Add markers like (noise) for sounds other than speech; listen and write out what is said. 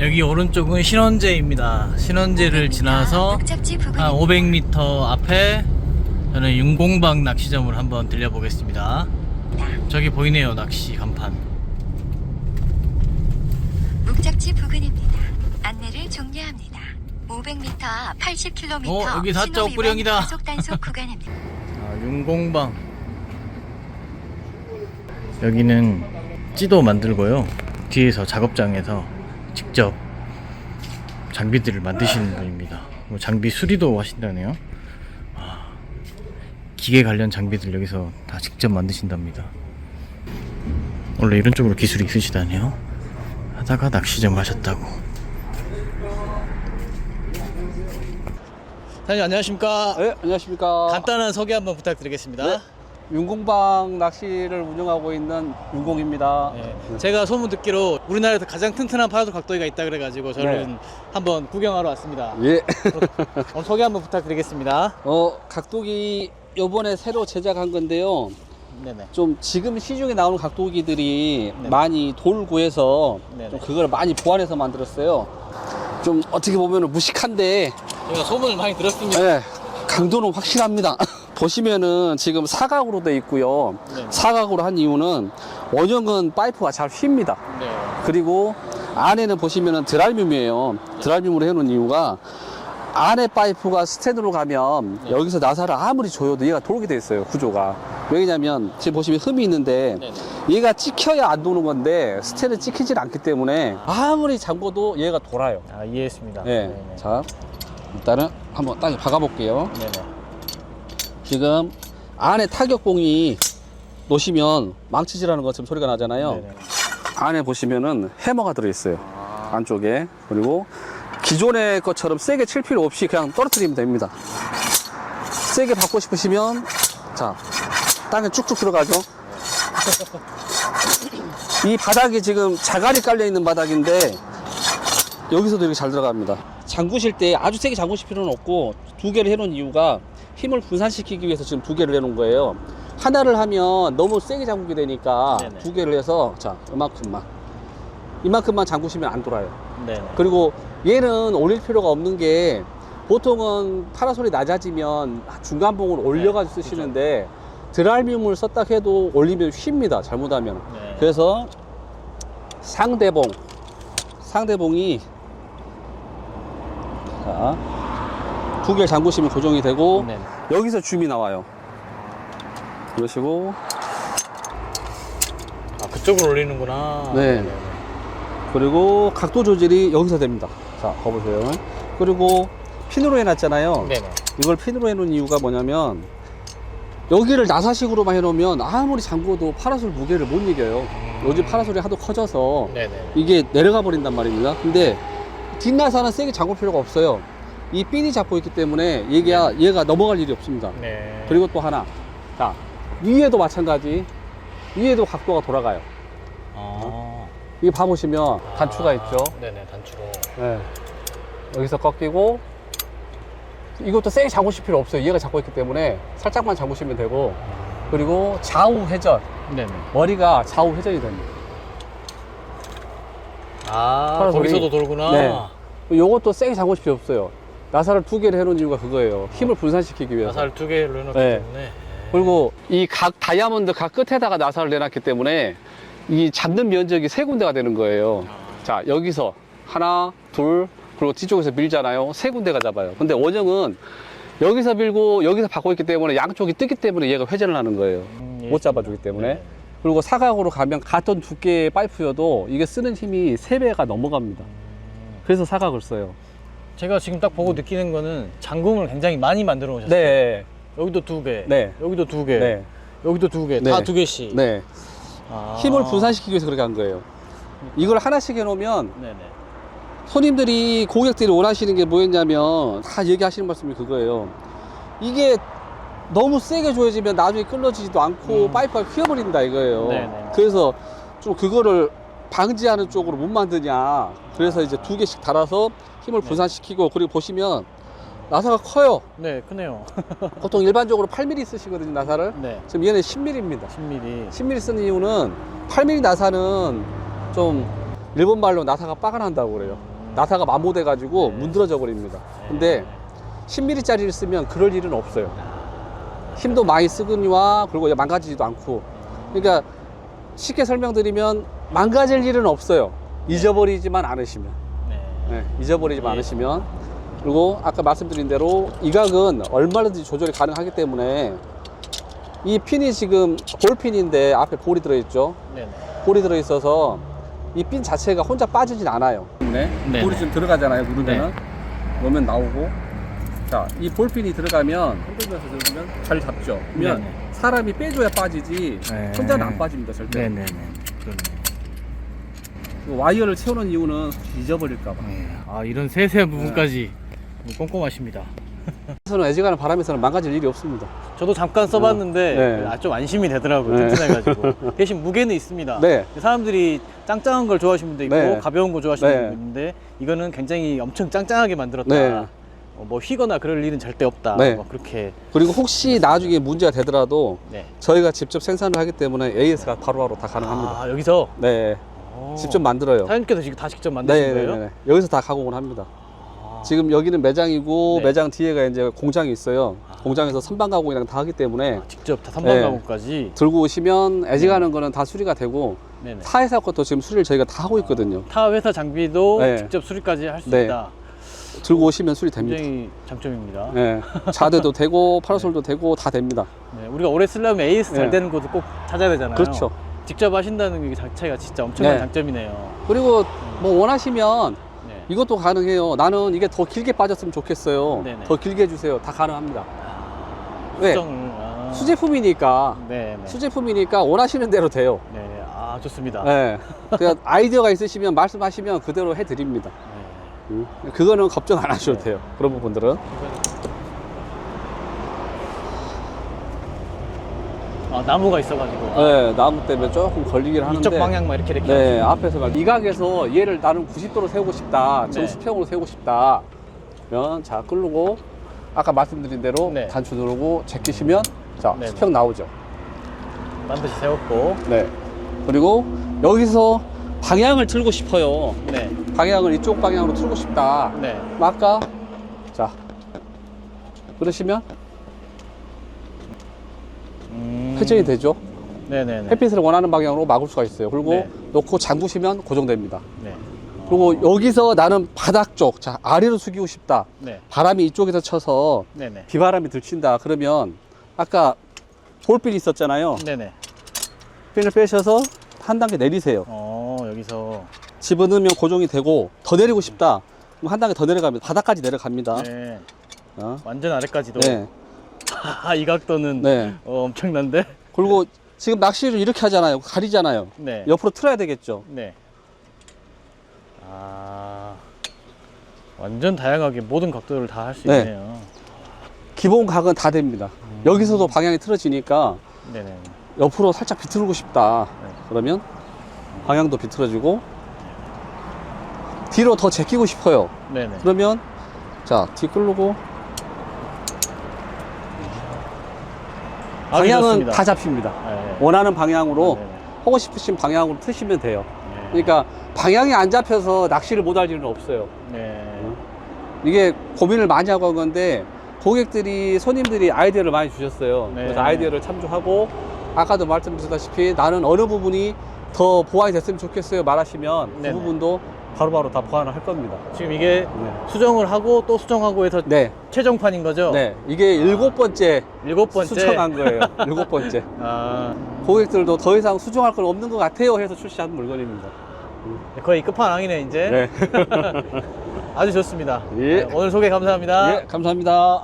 여기 오른쪽은 신원제입니다. 신원제를 지나서 부근 한 500m 앞에 저는 윤공방 낚시점을 한번 들려보겠습니다. 저기 보이네요, 낚시 간판. 목적지 부근입니다. 안내를 종료합니다. 500m 앞 80km 어, 여기 사적 구령이다. 가속 단속 구간입니다. (laughs) 아, 윤공방. 여기는 찌도 만들고요. 뒤에서 작업장에서 직접 장비들을 만드시는 분입니다. 뭐 장비 수리도 하신다네요. 와, 기계 관련 장비들 여기서 다 직접 만드신답니다. 원래 이런 쪽으로 기술이 있으시다네요. 하다가 낚시점 하셨다고. 사장님 안녕하십니까? 네, 안녕하십니까. 간단한 소개 한번 부탁드리겠습니다. 네. 윤공방 낚시를 운영하고 있는 윤공입니다. 네. 제가 소문 듣기로 우리나라에서 가장 튼튼한 파라솔 각도기가 있다 그래가지고 저는 네. 한번 구경하러 왔습니다. 예. 오늘 소개 한번 부탁드리겠습니다. 어, 각도기 요번에 새로 제작한 건데요. 네네. 좀 지금 시중에 나오는 각도기들이 네. 많이 돌고 해서 네네. 좀 그걸 많이 보완해서 만들었어요. 좀 어떻게 보면 무식한데 제가 소문을 많이 들었습니다. 네, 강도는 확실합니다. 보시면은 지금 사각으로 돼 있고요. 네. 사각으로 한 이유는 원형은 파이프가 잘 휩니다. 네. 그리고 안에는 보시면은 드랄뮴이에요. 드랄뮴으로 해놓은 이유가 안에 파이프가 스탠으로 가면 네. 여기서 나사를 아무리 조여도 얘가 돌게 돼 있어요. 구조가. 왜냐면 지금 보시면 흠이 있는데 네네. 얘가 찍혀야 안 도는 건데 스탠은 찍히질 않기 때문에 아무리 잠궈도 얘가 돌아요. 아 이해했습니다. 예. 네네. 자, 일단은 한번 딱 박아 볼게요. 네네. 지금 안에 타격봉이 놓으시면 망치질하는 것처럼 소리가 나잖아요. 네네. 안에 보시면은 해머가 들어있어요. 안쪽에. 그리고 기존의 것처럼 세게 칠 필요 없이 그냥 떨어뜨리면 됩니다. 세게 받고 싶으시면 자 땅에 쭉쭉 들어가죠. 이 바닥이 지금 자갈이 깔려 있는 바닥인데 여기서도 이렇게 잘 들어갑니다. 잠그실 때 아주 세게 잠그실 필요는 없고 두 개를 해놓은 이유가 힘을 분산시키기 위해서 지금 두 개를 해놓은 거예요. 하나를 하면 너무 세게 잠그게 되니까 네네. 두 개를 해서 자 이만큼만 이만큼만 잠그시면 안 돌아요. 네네. 그리고 얘는 올릴 필요가 없는 게 보통은 파라솔이 낮아지면 중간봉을 올려가지고 쓰시는데 드랄뮴을 썼다 해도 올리면 휩니다. 잘못하면. 네. 그래서 상대봉 상대봉이 자, 두 개를 잠그시면 고정이 되고 네네. 여기서 줌이 나와요. 그러시고 아 그쪽으로 올리는구나. 네. 네네. 그리고 각도 조절이 여기서 됩니다. 자, 봐보세요. 그리고 핀으로 해놨잖아요. 네네. 이걸 핀으로 해놓은 이유가 뭐냐면 여기를 나사식으로만 해놓으면 아무리 잠궈도 파라솔 무게를 못 이겨요. 요즘 파라솔이 하도 커져서 네네. 이게 내려가 버린단 말입니다. 근데 뒷나사는 세게 잠글 필요가 없어요. 이 핀이 잡고 있기 때문에 얘가, 얘가 넘어갈 일이 없습니다. 네. 그리고 또 하나. 자, 위에도 마찬가지. 위에도 각도가 돌아가요. 아. 이게 봐보시면 단추가 있죠. 네네 단추로. 네. 여기서 꺾이고 이것도 세게 잡으실 필요 없어요. 얘가 잡고 있기 때문에 살짝만 잡으시면 되고 그리고 좌우 회전 네네. 머리가 좌우 회전이 됩니다. 아 파라솔이- 거기서도 돌구나. 네. 요것도 세게 잡으실 필요 없어요. 나사를 두 개를 해놓은 이유가 그거예요. 힘을 분산시키기 위해서. 나사를 두 개를 해놓기 네. 때문에. 그리고 이 각 다이아몬드 각 끝에다가 나사를 내놨기 때문에 이 잡는 면적이 세 군데가 되는 거예요. 자, 여기서 하나, 둘, 그리고 뒤쪽에서 밀잖아요. 세 군데가 잡아요. 근데 원형은 여기서 밀고 여기서 받고 있기 때문에 양쪽이 뜨기 때문에 얘가 회전을 하는 거예요. 음, 못 잡아주기 때문에. 네. 그리고 사각으로 가면 같은 두께의 파이프여도 이게 쓰는 힘이 세배가 넘어갑니다. 그래서 사각을 써요. 제가 지금 딱 보고 느끼는 거는 장궁을 굉장히 많이 만들어 오셨어요. 네. 여기도 두 개. 네. 여기도 두 개. 네. 여기도 두 개. 네. 다 두 개씩. 네. 아. 힘을 분산시키기 위해서 그렇게 한 거예요. 이걸 하나씩 해놓으면 네네. 손님들이 고객들이 원하시는 게 뭐였냐면 다 얘기하시는 말씀이 그거예요. 이게 너무 세게 조여지면 나중에 끊어지지도 않고 음. 파이프가 휘어버린다 이거예요. 네네. 그래서 좀 그거를 방지하는 쪽으로 못 만드냐. 그래서 이제 두 개씩 달아서 힘을 네. 분산시키고 그리고 보시면 나사가 커요. 네, 크네요. (laughs) 보통 일반적으로 8mm 쓰시거든요 나사를. 네. 지금 얘는 10mm입니다. 10mm. 10mm 쓰는 이유는 8mm 나사는 좀 일본 말로 나사가 빠가 난다고 그래요. 나사가 마모돼 가지고 네. 문드러져 버립니다. 근데 10mm짜리를 쓰면 그럴 일은 없어요. 힘도 많이 쓰거니와 그리고 망가지지도 않고. 그러니까 쉽게 설명드리면 망가질 일은 없어요. 잊어버리지만 않으시면. 네. 네, 잊어버리지만 예. 않으시면. 그리고 아까 말씀드린 대로 이 각은 얼마든지 조절이 가능하기 때문에 이 핀이 지금 볼핀인데 앞에 볼이 들어있죠. 네네. 볼이 들어있어서 이 핀 자체가 혼자 빠지진 않아요. 네. 네네. 볼이 좀 들어가잖아요. 누르면은. 네. 넣으면 나오고. 자, 이 볼핀이 들어가면 흔들면서 들으면 잘 잡죠. 그러면 네네. 사람이 빼줘야 빠지지 네. 혼자는 안 빠집니다. 절대. 네네네. 그러네. 그 와이어를 채우는 이유는 잊어버릴까봐. 네. 아 이런 세세한 부분까지 꼼꼼하십니다. (laughs) 에서는 애지간한 바람에서는 망가질 일이 없습니다. 저도 잠깐 써봤는데 네. 아, 좀 안심이 되더라고요. 네. 튼튼해가지고 (laughs) 대신 무게는 있습니다. 네. 사람들이 짱짱한 걸 좋아하시는 분도 있고 네. 가벼운 거 좋아하시는 네. 분도 있는데 이거는 굉장히 엄청 짱짱하게 만들었다. 네. 어, 뭐 휘거나 그럴 일은 절대 없다. 네. 뭐 그렇게 그리고 혹시 나중에 문제가 되더라도 네. 저희가 직접 생산을 하기 때문에 AS가 바로바로 다 가능합니다. 아 여기서 네. 어. 직접 만들어요. 사장님께서 지금 다 직접 만드신 네, 네, 거예요? 네. 여기서 다 가공을 합니다. 아. 지금 여기는 매장이고 네. 매장 뒤에가 이제 공장이 있어요. 아. 공장에서 선반 가공이랑 다 하기 때문에 직접 다 선반 네. 가공까지. 들고 오시면 애지가는 거는 다 수리가 되고 네네. 타 회사 것도 지금 수리를 저희가 다 하고 있거든요. 타 회사 장비도 네. 직접 수리까지 할 수 네. 있다. 들고 오시면 수리 됩니다. 굉장히 장점입니다. 네. 자대도 (laughs) 되고 파라솔도 되고 다 됩니다. 네, 우리가 오래 쓰려면 AS 잘 네. 되는 곳을 꼭 찾아야 되잖아요. 그렇죠. 직접 하신다는 게 자체가 진짜 엄청난 네. 장점이네요. 그리고 뭐 원하시면 네. 이것도 가능해요. 나는 이게 더 길게 빠졌으면 좋겠어요. 네네. 더 길게 해주세요. 다 가능합니다. 아, 왜? 수정을. 아. 수제품이니까 네, 네. 수제품이니까 원하시는 대로 돼요. 네, 아 좋습니다. 네. 그냥 (laughs) 아이디어가 있으시면 말씀하시면 그대로 해드립니다. 네. 음. 그거는 걱정 안 하셔도 네. 돼요. 그런 부분들은. 아 나무가 있어가지고 아, 네, 나무 때문에 조금 걸리긴 하는데. 이쪽 방향만 이렇게 이렇게. 네, 앞에서 막 이각에서 얘를 나는 90도로 세우고 싶다. 네. 정수평으로 세우고 싶다. 그러면 자 끌고 아까 말씀드린 대로 네. 단추 누르고 제끼시면 자 네, 수평 나오죠. 반드시 세웠고. 네. 그리고 여기서 방향을 틀고 싶어요. 네, 방향을 이쪽 방향으로 틀고 싶다. 네. 아까 자 그러시면 음. 회전이 되죠. 네네네. 햇빛을 원하는 방향으로 막을 수가 있어요. 그리고 네. 놓고 잠그시면 고정됩니다. 네. 그리고 여기서 나는 바닥 쪽, 자 아래로 숙이고 싶다. 네, 바람이 이쪽에서 쳐서 네네. 비바람이 들친다. 그러면 아까 볼핀 있었잖아요. 네네. 핀을 빼셔서 한 단계 내리세요. 어 여기서. 집어넣으면 고정이 되고 더 내리고 싶다. 그럼 한 단계 더 내려갑니다. 바닥까지 내려갑니다. 네. 어? 완전 아래까지도. 네. 아, 이 각도는 네. 어, 엄청난데. 그리고 지금 낚시를 이렇게 하잖아요. 가리잖아요. 네. 옆으로 틀어야 되겠죠. 네. 아. 완전 다양하게 모든 각도를 다 할 수 네. 있네요. 기본 각은 다 됩니다. 음. 여기서도 방향이 틀어지니까 네네. 옆으로 살짝 비틀고 싶다. 네. 그러면 방향도 비틀어지고 뒤로 더 제끼고 싶어요. 네네. 그러면 자, 뒤 끌고 아주 방향은 좋습니다. 다 잡힙니다. 네. 원하는 방향으로 네네. 하고 싶으신 방향으로 트시면 돼요. 네. 그러니까 방향이 안 잡혀서 낚시를 못 할 일은 없어요. 네. 이게 고민을 많이 하고 한 건데 고객들이 손님들이 아이디어를 많이 주셨어요. 네. 그래서 아이디어를 참조하고 아까도 말씀드렸다시피 나는 어느 부분이 더 보완이 됐으면 좋겠어요 말하시면 그 네네. 부분도 바로바로 다 보완을 할 겁니다. 지금 이게 네. 수정을 하고 또 수정하고 해서 네, 최종판인 거죠? 네. 이게 일곱 번째 일곱 번째. 수정한 거예요. 일곱 번째. (laughs) 아, 고객들도 더 이상 수정할 건 없는 것 같아요 해서 출시한 물건입니다. 거의 끝판왕이네 이제. 네. (laughs) 아주 좋습니다. 예. 네, 오늘 소개 감사합니다. 예, 감사합니다.